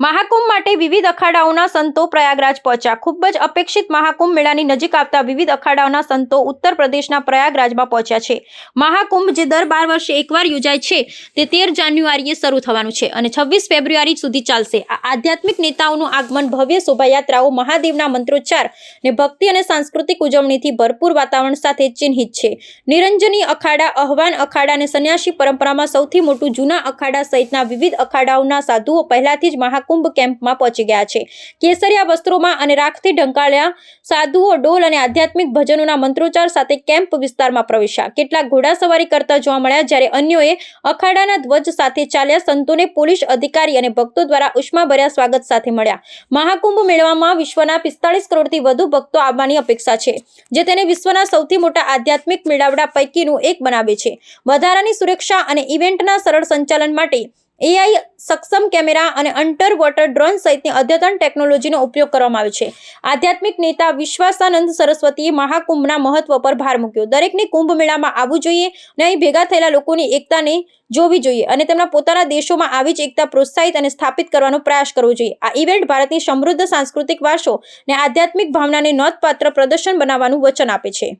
મહાકુંભ માટે વિવિધ અખાડાઓના સંતો પ્રયાગરાજ પહોંચ્યા. ખૂબ જ અપેક્ષિત મહાકુંભ મેળાની નજીક આવતા વિવિધ અખાડાઓના સંતો ઉત્તર પ્રદેશના પ્રયાગરાજમાં પહોંચ્યા છે. મહાકુંભ જે દર બાર વર્ષે એકવાર યોજાય છે, તે તેર જાન્યુઆરીએ શરૂ થવાનું છે અને છવ્વીસ ફેબ્રુઆરી સુધી ચાલશે. આ આધ્યાત્મિક નેતાઓનું આગમન ભવ્ય શોભાયાત્રાઓ, મહાદેવના મંત્રોચ્ચાર ને ભક્તિ અને સાંસ્કૃતિક ઉજવણીથી ભરપૂર વાતાવરણ સાથે ચિહ્નિત છે. નિરંજની અખાડા અહવાન અખાડા અને સંન્યાસી પરંપરામાં સૌથી મોટું જૂના અખાડા સહિતના વિવિધ અખાડાઓના સાધુઓ પહેલાથી જ મહાકુંભ કેમ્પમાં પહોંચી ગયા છે. કેસરિયા વસ્ત્રોમાં અને રાખથી ઢંકાળ્યા સાધુઓ ડોલ અને આધ્યાત્મિક ભજનોના મંત્રોચ્ચાર સાથે કેમ્પ વિસ્તારમાં પ્રવેશ્યા. કેટલાક ઘોડાસવારી કરતા જોવા મળ્યા, જ્યારે અન્યોએ અખાડાના ધ્વજ સાથે ચાલ્યા સંતોને પોલીસ અધિકારી અને ભક્તો દ્વારા ઉષ્માભર્યા સ્વાગત સાથે મળ્યા. મહાકુંભ મેળવામાં વિશ્વના પિસ્તાળીસ કરોડથી વધુ ભક્તો આવવાની અપેક્ષા છે, જે તેને વિશ્વના સૌથી મોટા આધ્યાત્મિક મેળાવડા પૈકીનું એક બનાવે છે. વધારાની સુરક્ષા અને ઇવેન્ટના સરળ સંચાલન માટે એઆઈ સક્ષમ કેમેરા અને અંડર વોટર ડ્રોન સહિતની અદ્યતન ટેકનોલોજીનો ઉપયોગ કરવામાં આવ્યો છે. આધ્યાત્મિક નેતા વિશ્વાસાનંદ સરસ્વતીએ મહાકુંભના મહત્વ પર ભાર મૂક્યો. દરેકને કુંભ મેળામાં આવવું જોઈએ અને અહીં ભેગા થયેલા લોકોની એકતાને જોવી જોઈએ અને તેમના પોતાના દેશોમાં આવી જ એકતા પ્રોત્સાહિત અને સ્થાપિત કરવાનો પ્રયાસ કરવો જોઈએ. આ ઇવેન્ટ ભારતની સમૃદ્ધ સાંસ્કૃતિક વારસો અને આધ્યાત્મિક ભાવનાને નોંધપાત્ર પ્રદર્શન બનાવવાનું વચન આપે છે.